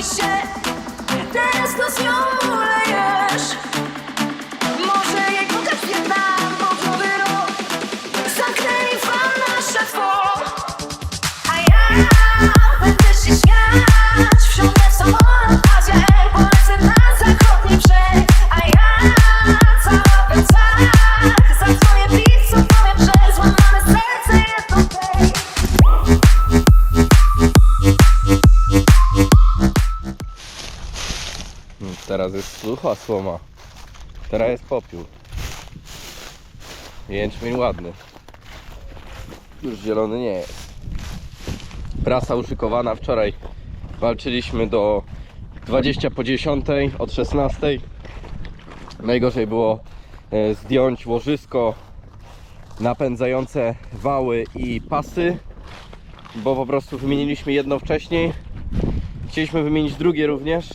mi się Jest sucha słoma. Teraz jest popiół. Jęczmień ładny. Już zielony nie jest. Prasa uszykowana. Wczoraj walczyliśmy do 20 po 10 od 16. Najgorzej było e, zdjąć łożysko napędzające wały i pasy, bo po prostu wymieniliśmy jedno wcześniej. Chcieliśmy wymienić drugie również.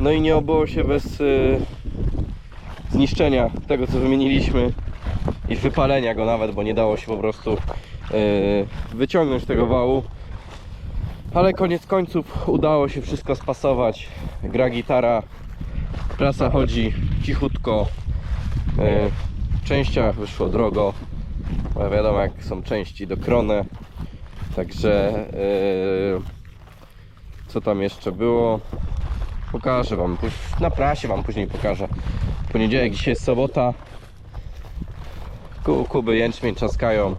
No i nie obyło się bez y, zniszczenia tego co wymieniliśmy i wypalenia go nawet, bo nie dało się po prostu y, wyciągnąć tego wału. Ale koniec końców udało się wszystko spasować. Gra gitara, prasa chodzi cichutko. Y, częściach wyszło drogo. Ale wiadomo jak są części dokrone. Także y, co tam jeszcze było? Pokażę wam, na prasie wam później pokażę. Poniedziałek, dzisiaj jest sobota. Ku, Kuby jęczmień trzaskają.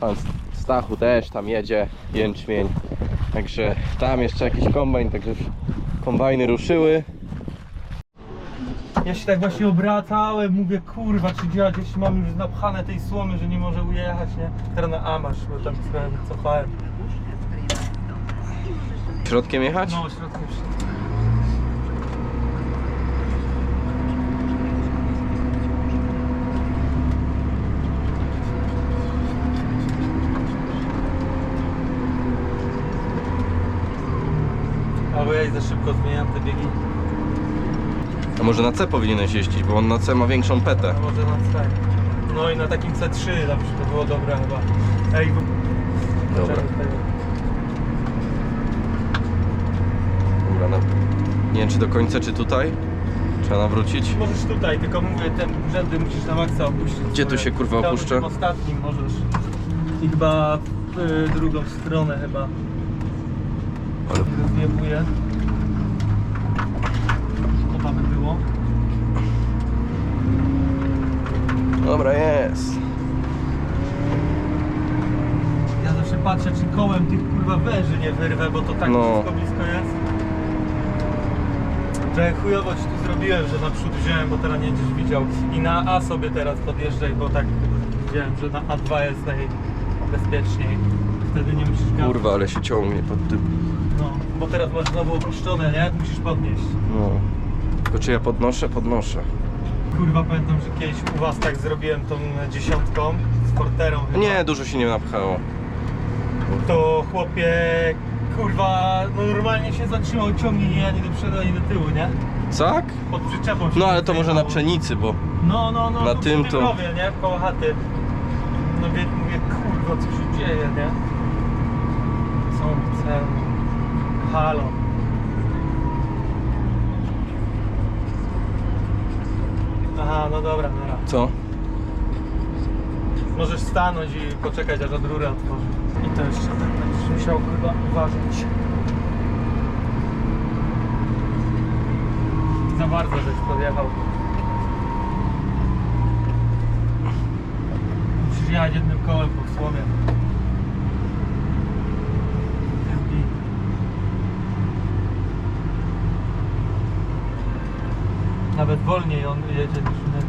Pan Stachu też tam jedzie, jęczmień. Także tam jeszcze jakiś kombajn, także kombajny ruszyły. Ja się tak właśnie obracałem, mówię kurwa, czy działać, jeśli mam już napchane tej słomy, że nie może ujechać, nie? Teraz na Amasz, bo tam wycofałem. Środkiem jechać? No, środkiem się. I za szybko zmieniam te biegi. A może na C powinieneś jeździć, bo on na C ma większą petę. Może na C. No i na takim C3 na przykład było dobre chyba. Ej, bo... Dobra. Dobra, no. Nie wiem czy do końca, czy tutaj? Trzeba nawrócić. Możesz tutaj, tylko mówię, ten rzędy musisz na maksa opuścić. Gdzie tu się, kurwa, opuszcza? w ostatnim możesz. I chyba w y, drugą stronę chyba. Ale Rozjebuję. Szkoda by było. Dobra, jest. Ja zawsze patrzę, czy kołem tych kurwa węży nie wyrwę, bo to tak No. wszystko blisko jest. Trochę chujowo ci tu zrobiłem, że naprzód wziąłem, bo teraz nie będziesz widział. I na A sobie teraz podjeżdżaj, bo tak widziałem, że na A2 jest najbezpieczniej. Wtedy nie musisz gadać. Kurwa, ale się ciągnie pod tym. No, bo teraz masz znowu opuszczone, nie? Musisz podnieść. No. Tylko czy ja podnoszę? Podnoszę. Kurwa, pamiętam, że kiedyś u was tak zrobiłem tą dziesiątką z porterą. chyba. Nie, dużo się nie napchało. To chłopie, kurwa, no normalnie się zatrzymał ciągnik ani do przodu, ani do tyłu, nie? Tak? Pod przyczepą się No ale to może na pszenicy, bo No, no, no, na tu tym to- rowie, nie? Koło chaty. No wie, mówię, kurwa, co się dzieje, nie? Co chcę? Halo. Aha, no dobra, dobra. co? Możesz stanąć i poczekać, aż od rurę otworzy. I to jeszcze tak będziesz musiał chyba uważać. Za bardzo żeś podjechał. Musisz jechać jednym kołem po słomie. Jest git. Nawet wolniej on jedzie niż my.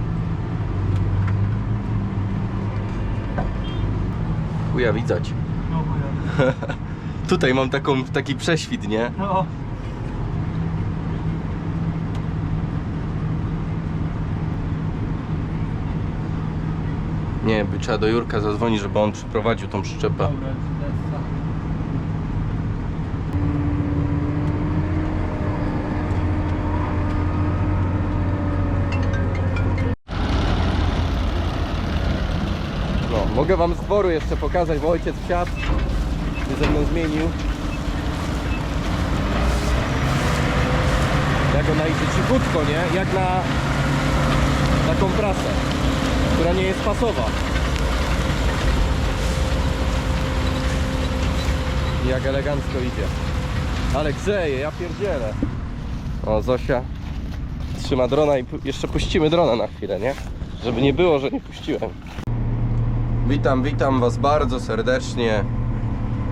Chuja widać. No chuja. Tutaj mam taką, taki prześwit, nie? No. Nie, by trzeba do Jurka zadzwonić, żeby on przyprowadził tą przyczepę. Dobra, lecę. No, mogę wam z dworu jeszcze pokazać, bo ojciec wsiadł. Się ze mną zmienił. tak ona idzie cichutko, nie? Jak na taką prasę, która nie jest pasowa. Jak elegancko idzie. Ale grzeje, ja pierdzielę. O, Zosia trzyma drona i jeszcze puścimy drona na chwilę, nie? Żeby nie było, że nie puściłem. Witam, witam Was bardzo serdecznie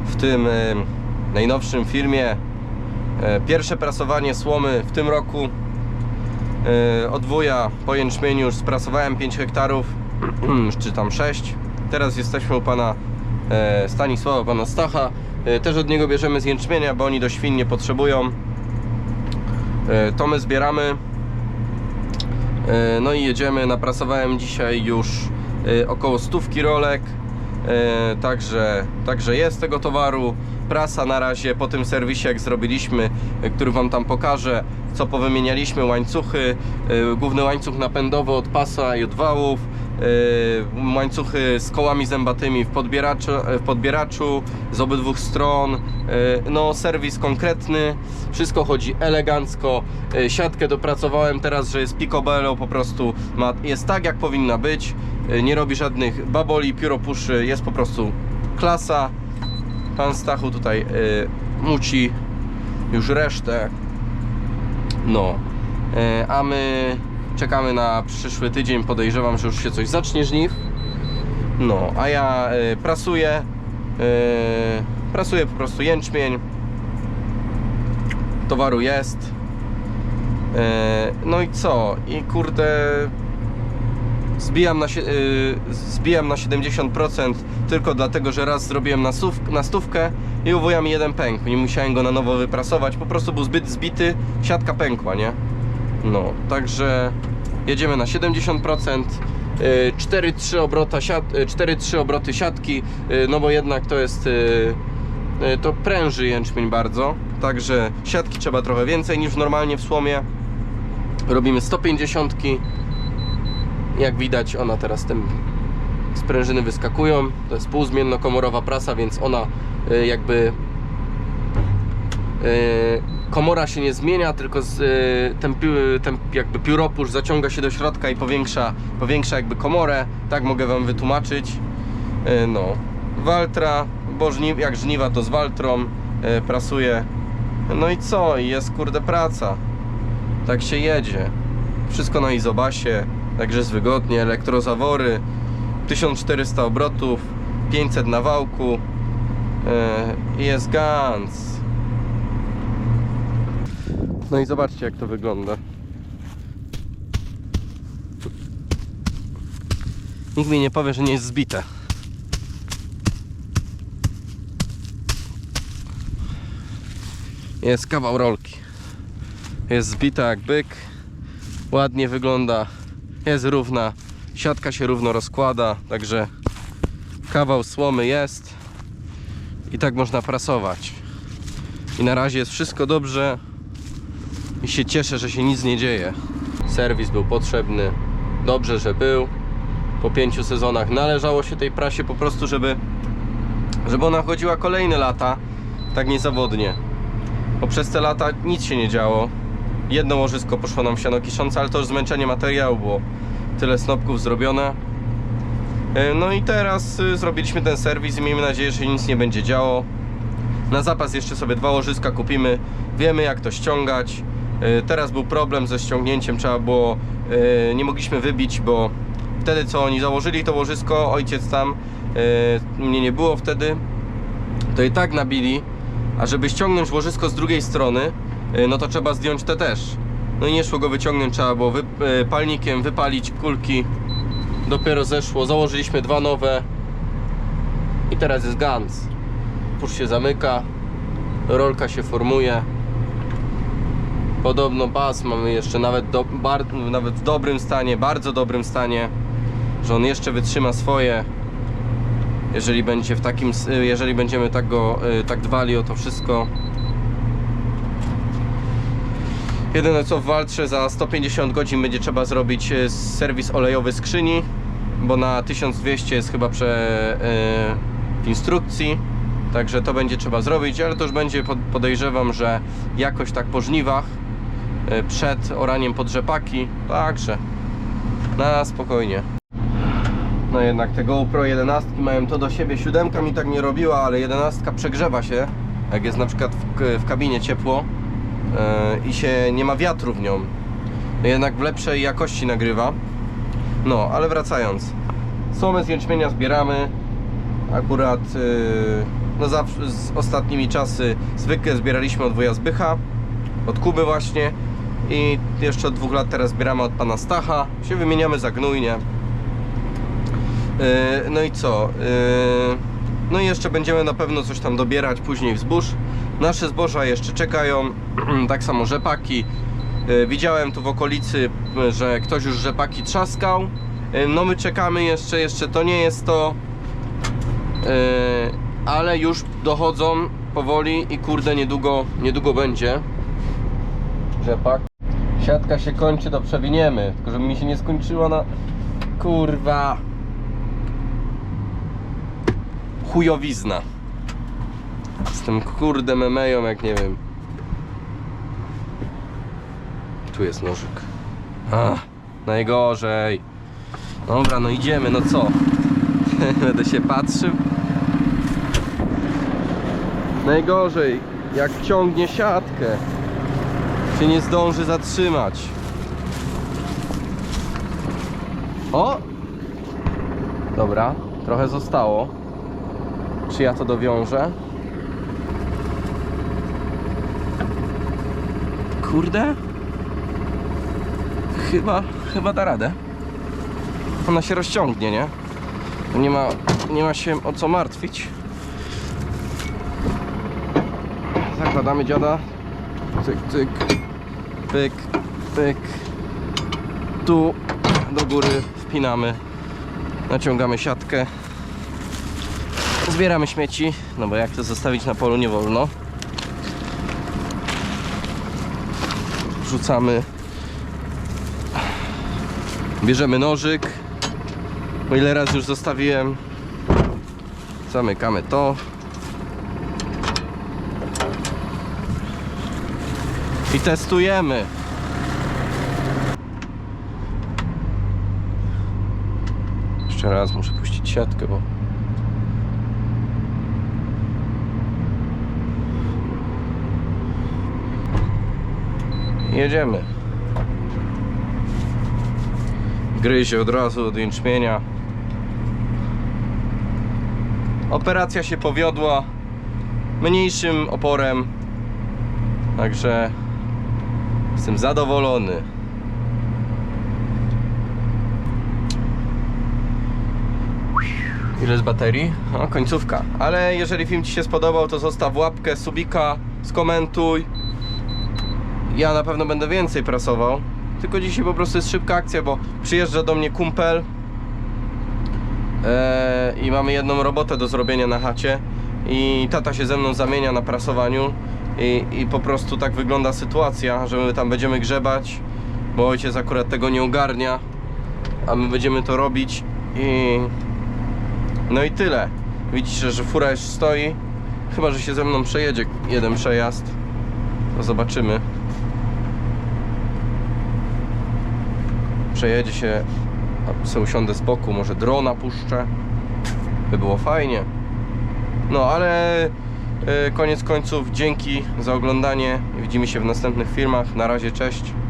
w tym y, najnowszym filmie. E, Pierwsze prasowanie słomy w tym roku. E, Od po jęczmieniu już sprasowałem 5 hektarów, czy tam 6. Teraz jesteśmy u pana e, Stanisława, pana Stacha. Też od niego bierzemy z jęczmienia, bo oni do świn nie potrzebują. To my zbieramy. No i jedziemy. Naprasowałem dzisiaj już około stówki rolek. E, Także, także jest tego towaru. Prasa na razie po tym serwisie, jak zrobiliśmy, e, który Wam tam pokażę, co powymienialiśmy, łańcuchy, główny łańcuch napędowy od pasa i od wałów, łańcuchy z kołami zębatymi w podbieraczu, w podbieraczu z obydwu stron, e, no serwis konkretny, wszystko chodzi elegancko, E, siatkę dopracowałem teraz, że jest picobello, po prostu ma, jest tak jak powinna być, nie robi żadnych baboli, pióropuszy, jest po prostu klasa. Pan Stachu tutaj y, muci już resztę. No. Y, a my czekamy na przyszły tydzień. Podejrzewam, że już się coś zacznie żniw. No, a ja y, prasuję. Y, prasuję po prostu jęczmień. Towaru jest. Y, no i co? I kurde zbijam na, sie- y, zbijam na 70% tylko dlatego, że raz zrobiłem na, sów, na stówkę i u wuja mi jeden pękł. Nie musiałem go na nowo wyprasować, po prostu był zbyt zbity, siatka pękła, nie? No, także jedziemy na 70%. y, 4-3 obrota siat, y, 4-3 obroty siatki, y, no bo jednak to jest y, y, to pręży jęczmień bardzo, także siatki trzeba trochę więcej niż normalnie w słomie. Robimy 150 jak widać ona teraz tym sprężyny wyskakują to jest półzmiennokomorowa prasa więc ona y, jakby y, komora się nie zmienia tylko z, y, ten, piu- ten jakby pióropusz zaciąga się do środka i powiększa, powiększa jakby komorę. Tak mogę wam wytłumaczyć. Y, no. Waltra bo żni, jak żniwa to z Waltrą y, prasuje. No i co? I jest kurde praca. Tak się jedzie. Wszystko na izobasie Także jest wygodnie, elektrozawory 1400 obrotów 500 na wałku i jest gans No i zobaczcie jak to wygląda. Nikt mi nie powie, że nie jest zbite. Jest kawał rolki. Jest zbita jak byk. Ładnie wygląda. Jest równa, siatka się równo rozkłada, także kawał słomy jest. I tak można prasować. I na razie jest wszystko dobrze i się cieszę, że się nic nie dzieje. Serwis był potrzebny, dobrze, że był. Po pięciu sezonach należało się tej prasie po prostu, żeby, żeby ona chodziła kolejne lata, tak niezawodnie. Bo przez te lata nic się nie działo. Jedno łożysko poszło nam w siano kiszące, ale to już zmęczenie materiału było. Tyle snopków zrobione. E, No i teraz y, zrobiliśmy ten serwis i miejmy nadzieję, że nic nie będzie działo. Na zapas jeszcze sobie dwa łożyska kupimy. Wiemy jak to ściągać. E, Teraz był problem ze ściągnięciem, trzeba było, e, nie mogliśmy wybić, bo wtedy co oni założyli to łożysko, ojciec tam, e, mnie nie było wtedy, to i tak nabili, a żeby ściągnąć łożysko z drugiej strony, no to trzeba zdjąć te też. No i nie szło go wyciągnąć, trzeba było palnikiem wypalić kulki. Dopiero zeszło, założyliśmy dwa nowe i teraz jest gans. Pusz się zamyka, rolka się formuje. Podobno bas mamy jeszcze nawet, do, bar, nawet w dobrym stanie, bardzo dobrym stanie, że on jeszcze wytrzyma swoje jeżeli będzie w takim, s- jeżeli będziemy tak go, y, tak dbali o to wszystko. Jedyne co w walce za 150 godzin będzie trzeba zrobić y, serwis olejowy skrzyni, bo na 1200 jest chyba prze, y, w instrukcji. Także to będzie trzeba zrobić, ale to już będzie pod- podejrzewam, że jakoś tak po żniwach. E, przed oraniem pod rzepaki, także na spokojnie. No jednak te GoPro 11 mają to do siebie, siódemka mi tak nie robiła, ale 11 przegrzewa się, jak jest na przykład w, w kabinie ciepło e, i się nie ma wiatru w nią. Jednak w lepszej jakości nagrywa. No, ale wracając. Słomę z jęczmienia zbieramy. Akurat yy, no zawsze z ostatnimi czasy zwykle zbieraliśmy od wuja Zbycha, od Kuby właśnie i jeszcze od dwóch lat teraz zbieramy od pana Stacha. Się wymieniamy za gnój, nie? Yy, no i co? Yy, no i jeszcze będziemy na pewno coś tam dobierać później w zbóż. Nasze zboża jeszcze czekają, tak samo rzepaki. Yy, widziałem tu w okolicy, że ktoś już rzepaki trzaskał. No my czekamy jeszcze, jeszcze to nie jest to. Ale już dochodzą powoli i kurde niedługo, niedługo będzie. Rzepak. Siatka się kończy, to przewiniemy. Tylko żeby mi się nie skończyła na... Kurwa. Chujowizna. Z tym kurde memeją jak nie wiem. Tu jest nożyk. A, najgorzej. Dobra, no idziemy, no co? Będę się patrzył. Najgorzej, jak ciągnie siatkę, się nie zdąży zatrzymać. O! Dobra, trochę zostało. Czy ja to dowiążę? Kurde? Chyba, chyba da radę. Ona się rozciągnie, nie? Nie ma, nie ma się o co martwić. Zakładamy dziada. Cyk, cyk. Pyk, pyk. Tu do góry wpinamy. Naciągamy siatkę. Zbieramy śmieci, no bo jak to zostawić na polu nie wolno. Wrzucamy. Bierzemy nożyk. O ile raz już zostawiłem. Zamykamy to. I testujemy. Jeszcze raz muszę puścić siatkę, bo Jedziemy. Gryzie od razu od jęczmienia. Operacja się powiodła. Mniejszym oporem. Także jestem zadowolony. Ile z baterii? O, końcówka. Ale jeżeli film Ci się spodobał, to zostaw łapkę, subika, skomentuj. Ja na pewno będę więcej prasował. Tylko dzisiaj po prostu jest szybka akcja, bo przyjeżdża do mnie kumpel eee, i mamy jedną robotę do zrobienia na chacie i tata się ze mną zamienia na prasowaniu i, i po prostu tak wygląda sytuacja, że my tam będziemy grzebać, bo ojciec akurat tego nie ogarnia, a my będziemy to robić i no i tyle. Widzicie, że fura już stoi, chyba że się ze mną przejedzie jeden przejazd, to zobaczymy. Przejedzie się, sobie usiądę z boku, może drona puszczę, by było fajnie. No ale koniec końców dzięki za oglądanie widzimy się w następnych filmach. Na razie, cześć.